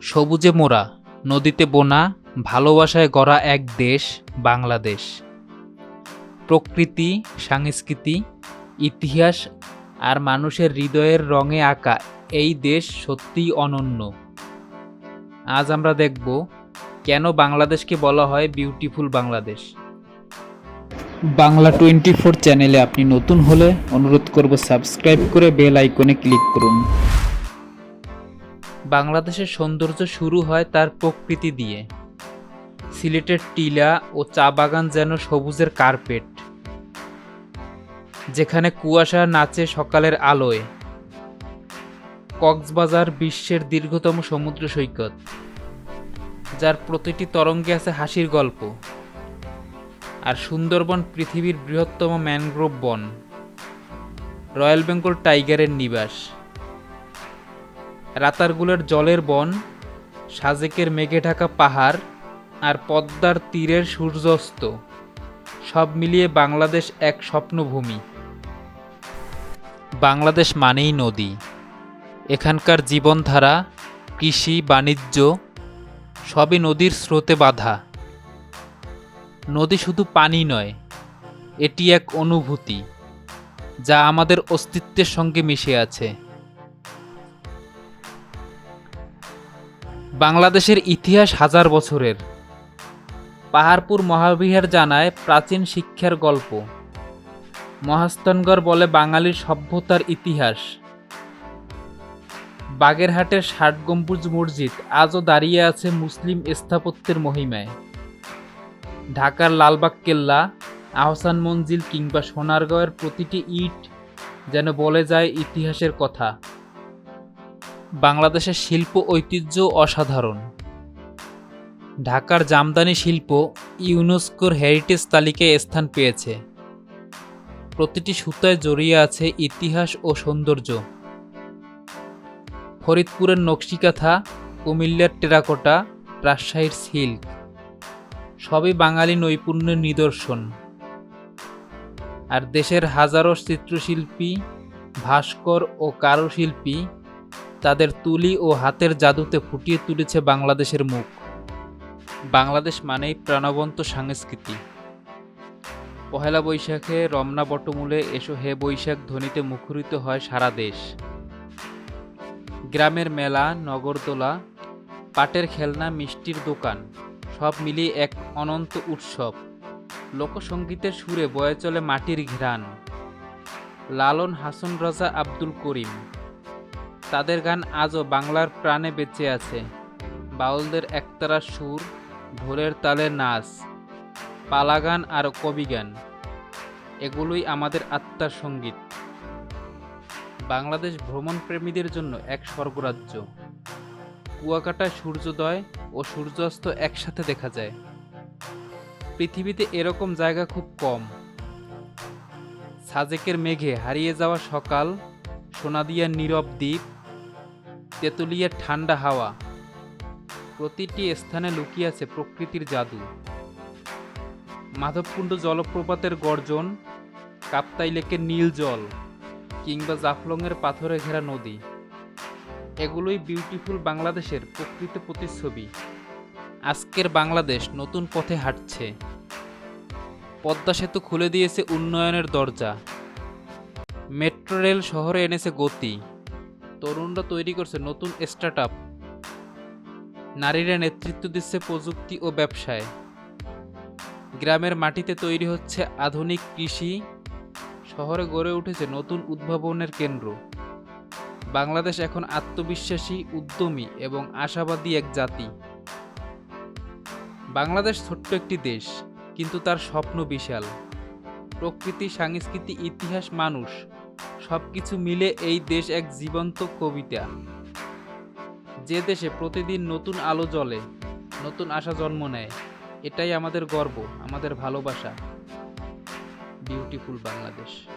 সবুজে মোড়া, নদীতে বোনা, ভালোবাসায় গড়া এক দেশ, বাংলাদেশ। প্রকৃতি, সংস্কৃতি, ইতিহাস আর মানুষের হৃদয়ের রঙে আঁকা এই দেশ সত্যিই অনন্য। আজ আমরা দেখব কেন বাংলাদেশকে বলা হয় beautiful Bangladesh. Bangla twenty four চ্যানেলে আপনি নতুন হলে অনুরোধ করব সাবস্ক্রাইব করে বেল আইকনে ক্লিক করুন। বাংলাদেশের সৌন্দর্য শুরু হয় তার প্রকৃতি দিয়ে। সিলেটের টিলা ও চা বাগান যেন সবুজের কার্পেট, যেখানে কুয়াশা নাচে সকালের আলোয়। কক্সবাজার বিশ্বের দীর্ঘতম সমুদ্র সৈকত, যার প্রতিটি তরঙ্গে আছে হাসির গল্প আর সুন্দরবন পৃথিবীর বৃহত্তম ম্যানগ্রোভ বন। রয়্যাল বেঙ্গল টাইগারের নিবাস। রাতারগুলের জলের বন, সাজেকের মেঘে ঢাকা পাহাড় আর পদ্মার তীরের সূর্যাস্ত, সব মিলিয়ে বাংলাদেশ এক স্বপ্নভূমি। বাংলাদেশ মানেই নদী। এখানকার জীবনধারা, কৃষি, বাণিজ্য, সবই নদীর স্রোতে বাঁধা। নদী শুধু পানি নয়, এটি এক অনুভূতি, যা আমাদের অস্তিত্বের সঙ্গে মিশে আছে। বাংলাদেশের ইতিহাস হাজার বছরের। পাহাড়পুর মহাবিহার জানায় প্রাচীন শিক্ষার গল্প। মহাস্থানগড় বলে বাঙালির সভ্যতার ইতিহাস। বাগেরহাটের ষাট গম্বুজ মসজিদ আজও দাঁড়িয়ে আছে মুসলিম স্থাপত্যের মহিমায়। ঢাকার লালবাগ কেল্লা, আহসান মঞ্জিল কিংবা সোনারগাঁওয়ের প্রতিটি ইট যেন বলে যায় ইতিহাসের কথা। বাংলাদেশের শিল্প ঐতিহ্য অসাধারণ। ঢাকার জামদানি শিল্প ইউনেস্কোর হেরিটেজ তালিকায় স্থান পেয়েছে। প্রতিটি সুতায় জড়িয়ে আছে ইতিহাস ও সৌন্দর্য। ফরিদপুরের নকশিকাথা, কুমিল্লার টেরাকোটা, রাজশাহীর সিল্ক, সবই বাঙালি নৈপুণ্যের নিদর্শন। আর দেশের হাজারো চিত্রশিল্পী, ভাস্কর ও কারুশিল্পী তাদের তুলি ও হাতের জাদুতে ফুটিয়ে তুলেছে বাংলাদেশের মুখ। বাংলাদেশ মানেই প্রাণবন্ত সংস্কৃতি। পহেলা বৈশাখে রমনা বটমূলে এসো হে বৈশাখ ধ্বনিতে মুখরিত হয় সারা দেশ। গ্রামের মেলা, নগরদোলা, পাটের খেলনা, মিষ্টির দোকান, সব মিলিয়ে এক অনন্ত উৎসব। লোকসঙ্গীতের সুরে বয়ে চলে মাটির ঘ্রাণ। লালন হাসন রাজা আব্দুল করিম। তাদের গান আজও বাংলার প্রাণে বেঁচে আছে। বাউলদের একতারা সুর ঢোলের তালে নাচ পালাগান আর কবিগান এগুলোই আমাদের আত্মার সংগীত। বাংলাদেশ ভ্রমণ প্রেমীদের জন্য এক স্বর্গরাজ্য। কুয়াকাটায় সূর্যোদয় ও সূর্যাস্ত একসাথে দেখা যায়। পৃথিবীতে এরকম জায়গা খুব কম। সাজেকের মেঘে হারিয়ে যাওয়া সকাল সোনাদিয়ার নীরব দ্বীপ তেঁতুলিয়ার ঠান্ডা হাওয়া। প্রতিটি স্থানে লুকিয়ে আছে প্রকৃতির জাদু। মাধবকুণ্ড জলপ্রপাতের গর্জন, কাপ্তাই লেকের নীল জল, কিংবা জাফলংয়ের পাথরে ঘেরা নদী। এগুলোই বিউটিফুল বাংলাদেশের প্রকৃত প্রতিচ্ছবি। আজকের বাংলাদেশ নতুন পথে হাঁটছে। পদ্মা সেতু খুলে দিয়েছে উন্নয়নের দরজা। মেট্রো রেল শহরে এনেছে গতি। তরুণরা তৈরি করছে নতুন স্টার্ট আপ নারীরা নেতৃত্ব দিচ্ছে প্রযুক্তি ও ব্যবসায়। গ্রামের মাটিতে তৈরি হচ্ছে আধুনিক কৃষি। শহরে গড়ে উঠেছে নতুন উদ্ভাবনের কেন্দ্র। বাংলাদেশ এখন আত্মবিশ্বাসী, উদ্যমী এবং আশাবাদী এক জাতি। বাংলাদেশ ছোট্ট একটি দেশ, কিন্তু তার স্বপ্ন বিশাল। প্রকৃতি, সংস্কৃতি, ইতিহাস মানুষ। সবকিছু মিলে এই দেশ এক জীবন্ত কবিতা। যে দেশে প্রতিদিন নতুন আলো জ্বলে, নতুন আশা জন্ম নেয়, এটাই আমাদের গর্ব, আমাদের ভালোবাসা। বিউটিফুল বাংলাদেশ